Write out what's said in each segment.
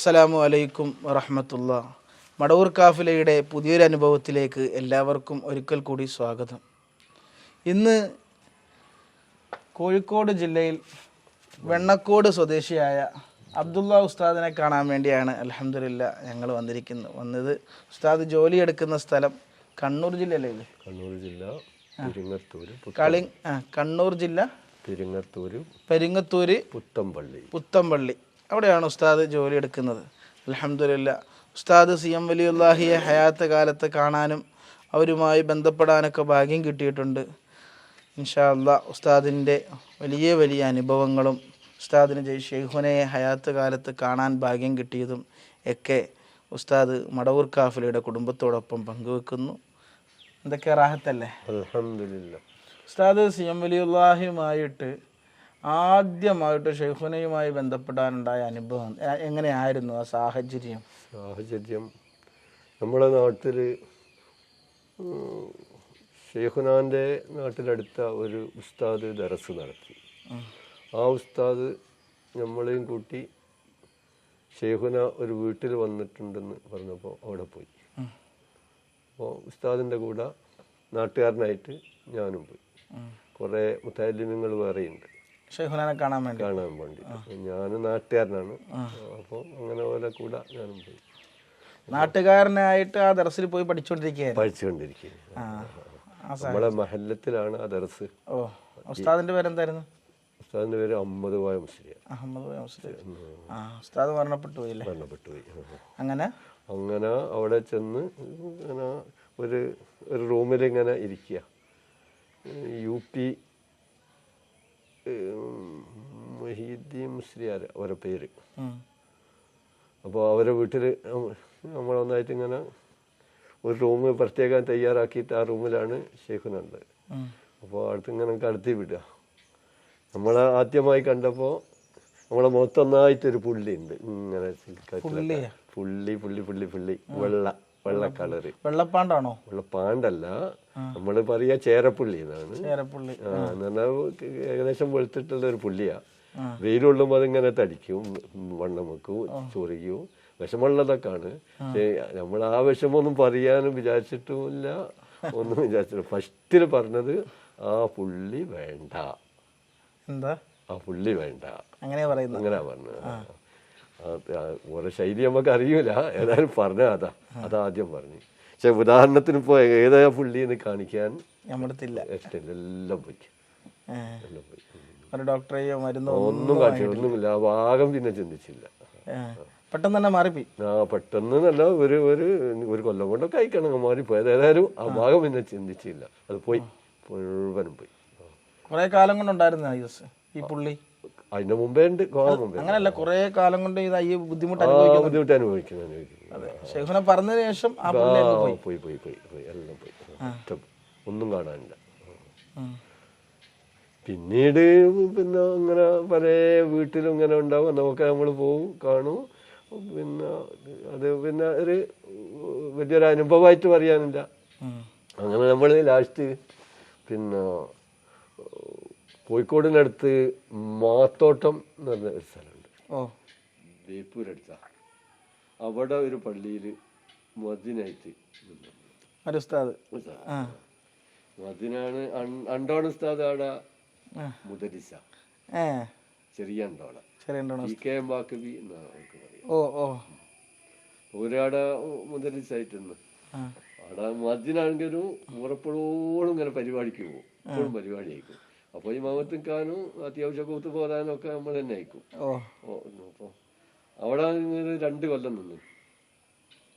അസ്സലാമു അലൈക്കും വറഹമത്തുള്ള. മടവൂർ കാഫിലയുടെ പുതിയൊരു അനുഭവത്തിലേക്ക് എല്ലാവർക്കും ഒരിക്കൽ കൂടി സ്വാഗതം. ഇന്ന് കോഴിക്കോട് ജില്ലയിൽ വെണ്ണക്കോട് സ്വദേശിയായ അബ്ദുള്ള ഉസ്താദിനെ കാണാൻ വേണ്ടിയാണ് അലഹമില്ല ഞങ്ങൾ വന്നിരിക്കുന്നത് വന്നത് ഉസ്താദ് ജോലിയെടുക്കുന്ന സ്ഥലം കണ്ണൂർ ജില്ലയിലേ അല്ലേ കണ്ണൂർ ജില്ല കളി കണ്ണൂർ ജില്ല പെരിങ്ങത്തൂര് പെരിങ്ങത്തൂര് പുത്തമ്പള്ളി പുത്തമ്പള്ളി അവിടെയാണ് ഉസ്താദ് ജോലി എടുക്കുന്നത്. അലഹമില്ല ഉസ്താദ് സി എം വലിയുല്ലാഹിയെ ഹയാത്ത കാലത്ത് കാണാനും അവരുമായി ബന്ധപ്പെടാനൊക്കെ ഭാഗ്യം കിട്ടിയിട്ടുണ്ട്. ഇൻഷാ അല്ല ഉസ്താദിന്റെ വലിയ വലിയ അനുഭവങ്ങളും ഉസ്താദിന് ജയ് ഷെയ്ഖുനയെ ഹയാത്ത് കാലത്ത് കാണാൻ ഭാഗ്യം കിട്ടിയതും ഒക്കെ ഉസ്താദ് മടവൂർ കാഫിലയുടെ കുടുംബത്തോടൊപ്പം പങ്കുവെക്കുന്നു. എന്തൊക്കെ റാഹത്തല്ലേ? ഉസ്താദ് സി എം വലിയുല്ലാഹിയുമായിട്ട് ആദ്യമായിട്ട് ഷെയ്ഖുനയുമായി ബന്ധപ്പെടാനുണ്ടായ അനുഭവം എങ്ങനെയായിരുന്നു ആ സാഹചര്യം? സാഹചര്യം നമ്മുടെ നാട്ടിൽ ഷെയ്ഖുനാന്റെ നാട്ടിലടുത്ത ഒരു ഉസ്താദ് ദറസ് നടത്തി. ആ ഉസ്താദ് നമ്മളെയും കൂട്ടി ഷെയ്ഖുന ഒരു വീട്ടിൽ വന്നിട്ടുണ്ടെന്ന് പറഞ്ഞപ്പോൾ അവിടെ പോയി. അപ്പോൾ ഉസ്താദിന്റെ കൂടെ നാട്ടുകാരനായിട്ട് ഞാനും പോയി. കുറേ മുത്താലിമ്യങ്ങൾ വേറെയുണ്ട്. ഷെയ്ഖുനാനെ കാണാൻ വേണ്ടി. കാണാൻ വേണ്ടി. ഞാൻ നാട്ടുകാരനാണ്. അപ്പോൾ അങ്ങനെ പോലെ കൂടെ ഞാനും പോയി. നാട്ടുകാരനായിട്ട് ആ ദർസിൽ പോയി പഠിച്ചുകൊണ്ടിരിക്കുകയായിരുന്നു പഠിച്ചുകൊണ്ടിരിക്കുക നമ്മളെ മഹല്ലത്തിലാണ് ആ ദർസ്. ഓ ഉസ്താദിന്റെ പേരെന്തായിരുന്നു? ഉസ്താദിന്റെ പേര് അമ്മദ് വായ മുസ്ലിയ. അഹമ്മദ് വായ ആ ഉസ്താദ് മരണപ്പെട്ടു പോയില്ലേ മരണപ്പെട്ടു പോയി. അങ്ങനെ? അങ്ങനെ അവിടെ ചെന്ന് ഇങ്ങനെ ഒരു ഒരു റൂമിൽ ഇങ്ങനെ ഇരിക്കുക യു പി മൊഹീദ്ദീൻ മുസ്ലിയാർ അവരെ പേര്. അപ്പോൾ അവരെ വീട്ടിൽ നമ്മളൊന്നായിട്ട് ഇങ്ങനെ ഒരു റൂം പ്രത്യേകം തയ്യാറാക്കിയിട്ട് ആ റൂമിലാണ് ഷെയ്ഖുനുള്ളത്. അപ്പോൾ അടുത്ത് ഇങ്ങനെ കടത്തി വിടുക. നമ്മളെ ആദ്യമായി കണ്ടപ്പോൾ നമ്മളെ മുഖത്തൊന്നായിട്ടൊരു പുള്ളി ഉണ്ട് ഇങ്ങനെ? പുള്ളി പുള്ളി പുള്ളി പുള്ളി. വെള്ള. വെള്ള കളറ്. വെള്ളപ്പാണ്ടാണോ? വെള്ളപ്പാണ്ടല്ല. നമ്മൾ പറയാ ചേരപ്പുള്ളി എന്നാണ്. ചേരപ്പുള്ളി. ആ, എന്ന് പറഞ്ഞാൽ ഏകദേശം വെളുത്തിട്ടുള്ള ഒരു പുള്ളിയാ. വെയിലുള്ളുമ്പോൾ അതിങ്ങനെ തടിക്കും വണ്ണം വെക്കും ചൊറിയും. വിഷമുള്ളതൊക്കെയാണ് പക്ഷേ നമ്മൾ ആ വിഷമൊന്നും പറയാനും വിചാരിച്ചിട്ടുമില്ല. ഒന്നും വിചാരിച്ചില്ല ഫസ്റ്റിൽ പറഞ്ഞത് ആ പുള്ളി വേണ്ട. എന്താ? ആ പുള്ളി വേണ്ട. അങ്ങനെ പറയുന്നത്. അങ്ങനെ പറഞ്ഞത്. ഓരോ ശൈലി നമുക്ക് അറിയൂല. ഏതായാലും പറഞ്ഞ അതാ. അതാ ആദ്യം പറഞ്ഞു. പക്ഷെ ഉദാഹരണത്തിന് ഇപ്പോൾ ഏതാ പുള്ളിന്ന് കാണിക്കാൻ ഇഷ്ടമില്ല. എല്ലാം പോയി. എല്ലാം പോയി. ഒരു ഡോക്ടറെയോ മരുന്നോ ഒന്നും ഒന്നുമില്ല. ഭാഗം പിന്നെ ചിന്തിച്ചില്ല. പെട്ടെന്ന് തന്നെ മാറിപ്പോയി. ആ പെട്ടെന്ന് നല്ല ഒരു ഒരു ഒരു കൊല്ലം കൊണ്ടൊക്കെ അയക്കണം മാറിപ്പോയത് ഏതായാലും ആ ഭാഗം പിന്നെ ചിന്തിച്ചില്ല. അത് പോയി. മുഴുവനും പോയി. കുറെ കാലം കൊണ്ടുണ്ടായിരുന്നു ഈ പുള്ളി? അതിന്റെ മുമ്പേ ഉണ്ട് ഗോവ മുമ്പേ അങ്ങനല്ല കുറെ കാലം കൊണ്ട് ഇത് ഈ ബുദ്ധിമുട്ട് ബുദ്ധിമുട്ട് അനുഭവിക്കുന്നു അനുഭവിക്കുന്നു. ഷെയ്ഖുനെ പറഞ്ഞതിന് ശേഷം പോയി. പോയി പോയി പോയി എല്ലാം പോയി. ഒന്നും കാണാനില്ല. പിന്നീട് പിന്നെ അങ്ങനെ പല വീട്ടിലും ഇങ്ങനെ ഉണ്ടാവും. നമുക്ക് നമ്മൾ പോവും കാണും. പിന്നെ അത് പിന്നെ ഒരു വലിയൊരു അനുഭവമായിട്ട് പറയാനില്ല അങ്ങനെ നമ്മൾ ലാസ്റ്റ് പിന്നെ കോഴിക്കോടിനടുത്ത് മാത്തോട്ടം എന്ന് പറഞ്ഞ ഒരു സ്ഥലമുണ്ട്. ഓ. ബേപ്പൂരടുത്ത അവിടെ ഒരു പള്ളിയിൽ മദിനായിട്ട് മദിനാണ് അണ്ടോണ ഉസ്താദ് അവിടെ മുദരിസ. ചെറിയ അണ്ടോണ. ചെറിയ ഉണ്ടോ ഇ കെ എം ബാക്കബി എന്നാണ് അവർക്ക് പറയുക ഓ ഓ. ഒരാടെ മുദരിസായിട്ടുണ്ട് ആ. അവിടെ മദിനാണെങ്കിലും ഉറപ്പോഴും ഇങ്ങനെ പരിപാടിക്ക് പോകും. എപ്പോഴും പരിപാടി അയക്കും അപ്പോൾ ഈ കാണും അത്യാവശ്യം കൂത്ത് പോരാനും ഒക്കെ നമ്മൾ തന്നെ അയക്കും അപ്പോൾ അവിടെ രണ്ട് കൊല്ലം നിന്ന്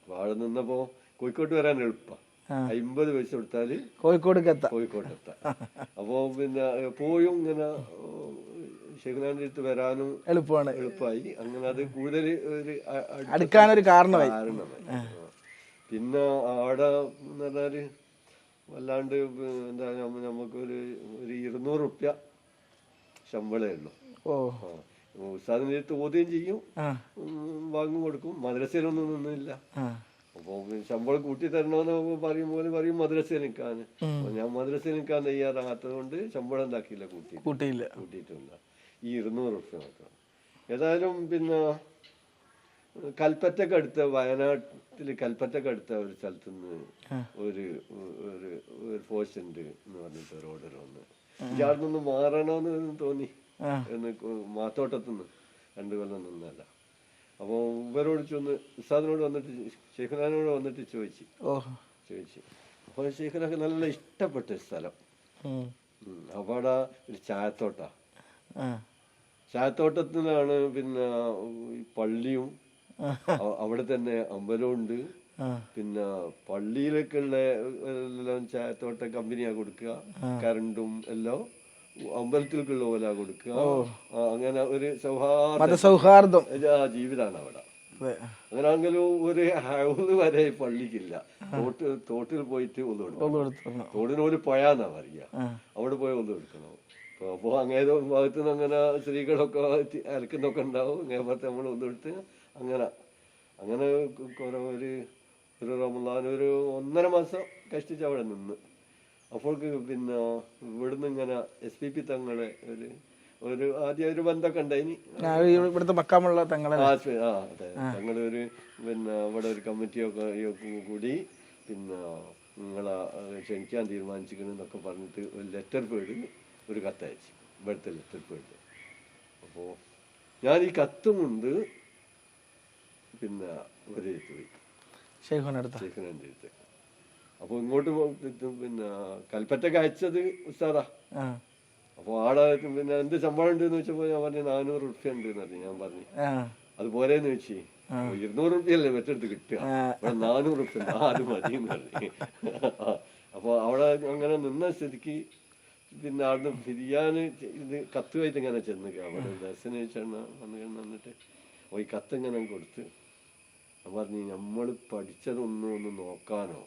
അപ്പൊ അവിടെ നിന്നപ്പോ കോഴിക്കോട്ട് വരാൻ എളുപ്പ. അമ്പത് പൈസ കൊടുത്താൽ കോഴിക്കോട് കോഴിക്കോട് കോഴിക്കോട്ട് എത്താം അപ്പോൾ പിന്നെ പോയും ഇങ്ങനെ ഷെഖ്നാന്റെ അടുത്ത് വരാനും എളുപ്പമാണ് എളുപ്പമായി അങ്ങനെ അത് കൂടുതൽ ഒരു അടുക്കാനൊരു കാരണമായി കാരണമായി പിന്നെ അവിടെ എന്ന് പറഞ്ഞാൽ വല്ലാണ്ട് എന്താ നമുക്കൊരു ഒരു ഇരുന്നൂറ് റുപ്യ ശമ്പളേ ഉള്ളൂ. ഓ. ഉസ്താദിന് അടുത്ത് ചെയ്യും. വാങ്ങും കൊടുക്കും. മദ്രസയിലൊന്നും നിന്നില്ല. അപ്പൊ ശമ്പളം കൂട്ടി തരണമെന്ന് പറയും പോലെ പറയും മദ്രസയിൽ നിൽക്കാൻ. അപ്പൊ ഞാൻ മദ്രസയിൽ നിൽക്കാൻ തയ്യാറാകാത്തത് കൊണ്ട് ശമ്പളം എന്താക്കിയില്ല കൂട്ടി കൂട്ടിയില്ല കൂട്ടിയിട്ടില്ല ഈ ഇരുന്നൂറ് റുപ്യ മാത്രം. ഏതായാലും പിന്നെ കൽപ്പറ്റക്ക് അടുത്ത വയനാട്ടിൽ കൽപ്പറ്റക്ക് അടുത്ത ഒരു സ്ഥലത്ത് നിന്ന് ഒരു ഒരു ഒരു പോസ്റ്റ് ഉണ്ട് എന്ന് പറഞ്ഞിട്ട് ഒരു ഓർഡർ വന്ന്. ഇയാൾ നിന്ന് മാറണമെന്ന് തോന്നി. എന്ന് മാത്തോട്ടത്തുനിന്ന് രണ്ടു കൊല്ലം നിന്നല്ല അപ്പോൾ ഇവരോട് ചെന്ന് ഉസ്താദിനോട് വന്നിട്ട് ഷെയ്ഖുനാനോട് വന്നിട്ട് ചോദിച്ചു. ചോദിച്ചു. അപ്പോൾ ഷെയ്ഖുനൊക്കെ നല്ല ഇഷ്ടപ്പെട്ട സ്ഥലം. അവിടെ ഒരു ചായത്തോട്ടാ. ചായത്തോട്ടത്തിലാണ് പിന്നെ പള്ളിയും അവിടെ തന്നെ അമ്പലമുണ്ട്. പിന്നെ പള്ളിയിലൊക്കെ ഉള്ള ചായത്തോട്ട കമ്പനിയാ കൊടുക്കുക. കറണ്ടും എല്ലാം അമ്പലത്തിലേക്കുള്ള പോലെ കൊടുക്കുക. അങ്ങനെ ഒരു സൗഹാർദ്ദ. മതസൗഹാർദ്ദം. ആ ജീവിതമാണ് അവിടെ. അങ്ങനെ ഒരു ഹൗസ് വരെ പള്ളിക്കില്ല. തോട്ട് തോട്ടിൽ പോയിട്ട് ഒന്ന് കൊടുക്കണം. തോടിന് ഒരു പുഴന്നാ പറയുക. അവിടെ പോയി ഒന്ന് കൊടുക്കണം. അപ്പോൾ അങ്ങേ ഭാഗത്തുനിന്ന് അങ്ങനെ സ്ത്രീകളൊക്കെ അലക്കുന്നൊക്കെ ഉണ്ടാവും. അങ്ങേപ്പുറത്ത് നമ്മൾ ഒന്ന് എടുത്ത് അങ്ങനെ അങ്ങനെ ഒരു ഒരു റമദാൻ ഒരു ഒന്നര മാസം കഷ്ടിച്ച് അവിടെ നിന്ന്. അപ്പോൾക്ക് പിന്നെ ഇവിടുന്ന് ഇങ്ങനെ എസ് പി പി തങ്ങളെ ഒരു ഒരു ആദ്യം ഒരു ബന്ധമൊക്കെ ഉണ്ടായിനി ഇവിടുത്തെ മക്കാമുള്ള തങ്ങളെ ആ അതെ. തങ്ങളൊരു പിന്നെ അവിടെ ഒരു കമ്മിറ്റിയൊക്കെ കൂടി പിന്നെ നിങ്ങളെ ക്ഷണിക്കാൻ തീരുമാനിച്ചിരിക്കണെന്നൊക്കെ പറഞ്ഞിട്ട് ഒരു ലെറ്റർ പേഡ് ഒരു കത്തയച്ചു. ഇവിടുത്തെ ലെറ്റർ പേഡ് അപ്പോൾ ഞാൻ ഈ കത്തും കൊണ്ട് പിന്നെ ഒരു പോയി ഷെയ്ഖുനടുത്ത ഷെയ്ഖിനെന്റെ അടുത്ത്. അപ്പോൾ ഇങ്ങോട്ട് പിന്നെ കൽപ്പറ്റക്ക് അയച്ചത് ഉസ്താദാ. അപ്പൊ അപ്പോൾ ആടെ പിന്നെ എന്ത് ശമ്പളം ഉണ്ട് എന്ന് വെച്ചപ്പോൾ ഞാൻ പറഞ്ഞു നാനൂറ് റുപ്യ ഉണ്ട് എന്ന് പറഞ്ഞു. ഞാൻ പറഞ്ഞു അതുപോലെ അത് പോരേന്ന് വെച്ച് ഇരുന്നൂറ് റുപ്യല്ലേ മറ്റടുത്ത് കിട്ടുക. നാനൂറ് റുപ്യ. ആ അത് മതി എന്ന് പറഞ്ഞു. അപ്പോൾ അവിടെ അങ്ങനെ നിന്ന സ്ഥിതിക്ക് പിന്നെ അവിടുന്ന് ബിരിയാണി ഇത് കത്തുമായിട്ട് ഇങ്ങനെ ചെന്ന് അവിടെ ദർശനം വെച്ചാണ് വന്നിട്ട് അപ്പോൾ ഈ കത്ത് ഇങ്ങനെ കൊടുത്ത് പറഞ്ഞു നമ്മൾ പഠിച്ചതൊന്നും ഒന്ന് നോക്കാനോ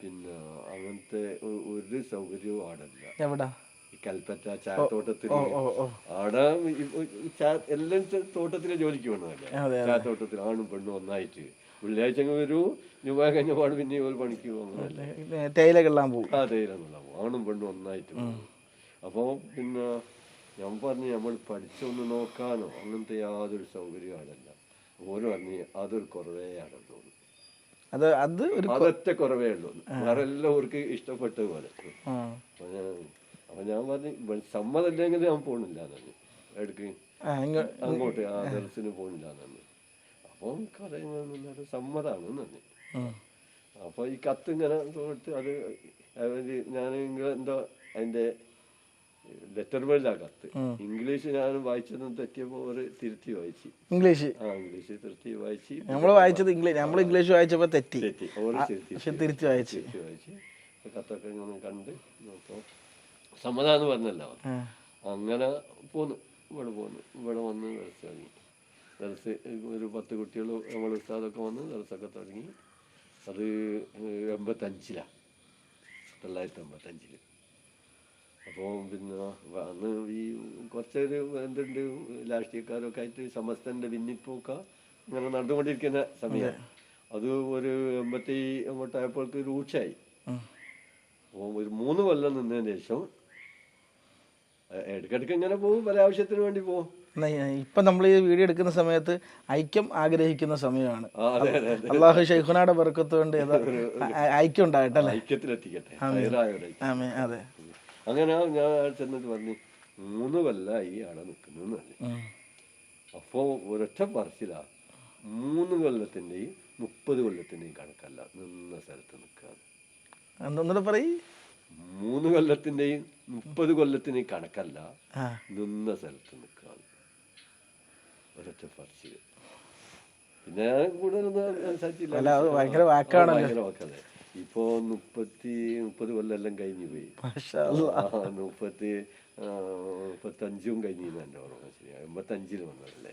പിന്നെ അങ്ങനത്തെ ഒരു സൗകര്യവും ആടല്ല. എവിടാ? കൽപ്പറ്റ ചായത്തോട്ടത്തിൽ ആടെ എല്ലാം തോട്ടത്തിലെ ജോലിക്ക് വേണമല്ലേ ചായത്തോട്ടത്തിൽ ആണും പെണ്ണും ഒന്നായിട്ട്. വെള്ളിയാഴ്ച അങ്ങ് വരൂ രൂപ കഴിഞ്ഞ പാട് പിന്നെ ഒരു പണിക്ക് പോകുന്നതല്ലേ തേയില കൊള്ളാൻ പോകും. ആ തേയിലെന്നുള്ള ആണും പെണ്ണും ഒന്നായിട്ട് പോകും. അപ്പോൾ പിന്നെ ഞാൻ പറഞ്ഞു നമ്മൾ പഠിച്ചൊന്ന് നോക്കാനോ? അങ്ങനത്തെ യാതൊരു സൗകര്യവും ആടല്ല. ഓരോ പറഞ്ഞു അതൊരു കുറവേ ആടുള്ളൂ അത് അത് ഒരു അതൊറ്റ കുറവേ ഉള്ളൂ. വേറെ എല്ലാവർക്കും ഇഷ്ടപ്പെട്ട പോലെ. അപ്പൊ ഞാൻ പറഞ്ഞു "ഇവൻ സമ്മതമില്ലെങ്കിൽ ഞാൻ പോണില്ല എന്നു എടുക്ക് അങ്ങോട്ട് ആ ദർശന് പോണില്ല എന്നു അപ്പൊ പറയുന്നത് സമ്മതാണ് എന്നു അപ്പൊ ഈ കത്ത് ഇങ്ങനെ കൊടുത്ത് അത് ഞാൻ എന്തോ അതിന്റെ ലെറ്റർ വേൾഡാ കത്ത് ഇംഗ്ലീഷ് ഞാൻ വായിച്ചതും തെറ്റിയപ്പോ ഒരു തിരുത്തി വായിച്ചു. ഇംഗ്ലീഷ്. ആ ഇംഗ്ലീഷ് തിരുത്തി വായിച്ച്. നമ്മൾ വായിച്ചത് ഇംഗ്ലീഷ് നമ്മൾ ഇംഗ്ലീഷ് വായിച്ചപ്പോ തെറ്റി. തെറ്റി. ഓരോ തിരുത്തി പക്ഷെ വായിച്ചു വായിച്ച്. തിരുത്തി വായിച്ച്. കത്തൊക്കെ ഇങ്ങനെ കണ്ട് അപ്പോൾ സമ്മതാന്ന് പറഞ്ഞല്ലോ. അങ്ങനെ പോന്നു. ഇവിടെ പോന്നു. ഇവിടെ വന്ന് ദർസ് തുടങ്ങി. ദർസ് ഒരു പത്ത് കുട്ടികൾ നമ്മൾ ഉസ്താദൊക്കെ വന്ന് ദർസൊക്കെ തുടങ്ങി. അത് എൺപത്തഞ്ചിലാണ് തൊള്ളായിരത്തി എൺപത്തഞ്ചിൽ. അപ്പോൾ പിന്നെ അന്ന് ഈ കുറച്ചൊരു എന്തുണ്ട് രാഷ്ട്രീയക്കാരൊക്കെ ആയിട്ട് സമസ്തന്റെ ഭിന്നിപ്പൊക്കെ ഇങ്ങനെ നടന്നുകൊണ്ടിരിക്കുന്ന സമയം. അത്. ഒരു എൺപത്തി അങ്ങോട്ടായപ്പോഴേക്ക് രൂക്ഷായി. അപ്പോൾ ഒരു മൂന്ന് കൊല്ലം നിന്നതിന് ശേഷം ഇടയ്ക്കിടയ്ക്ക് ഇങ്ങനെ പോകും പല ആവശ്യത്തിന് വേണ്ടി പോകും ഇപ്പൊ നമ്മൾ ഈ വീഡിയോ എടുക്കുന്ന സമയത്ത് ഐക്യം ആഗ്രഹിക്കുന്ന സമയമാണ്. അള്ളാഹു ഷെയ്ഖുനാടെ ബർക്കത്ത് കൊണ്ട് ഐക്യം ഉണ്ടായിട്ടല്ലേ ഐക്യത്തിലെത്തിക്കട്ടെ. അതെ. അങ്ങനെ ഞാൻ ചെന്നിട്ട് പറഞ്ഞു മൂന്ന് കൊല്ലമായി അവിടെ നിൽക്കുന്നു പറഞ്ഞു. അപ്പോ അപ്പോൾ ഒരൊറ്റ പറച്ചിലാ മൂന്ന് കൊല്ലത്തിന്റെയും മുപ്പത് കൊല്ലത്തിന്റെയും കണക്കല്ല നിന്ന സ്ഥലത്ത് നിൽക്കുക. പറയും? മൂന്ന് കൊല്ലത്തിന്റെയും മുപ്പത് കൊല്ലത്തിന്റെയും കണക്കല്ല നിന്ന സ്ഥലത്ത് നിൽക്കുക. ഒരൊറ്റ പറച്ചിൽ പിന്നെ കൂടുതലൊന്നും സംസാരിച്ചില്ല. ഭയങ്കര വാക്കാണ് ഭയങ്കര വാക്കല്ലേ ഇപ്പോ മുപ്പത്തി മുപ്പത് കൊല്ലെല്ലാം കഴിഞ്ഞു പോയി. മുപ്പത്തി മുപ്പത്തഞ്ചും കഴിഞ്ഞു എന്റെ ഓർമ്മ ശരി എൺപത്തഞ്ചിൽ വന്നതല്ലേ?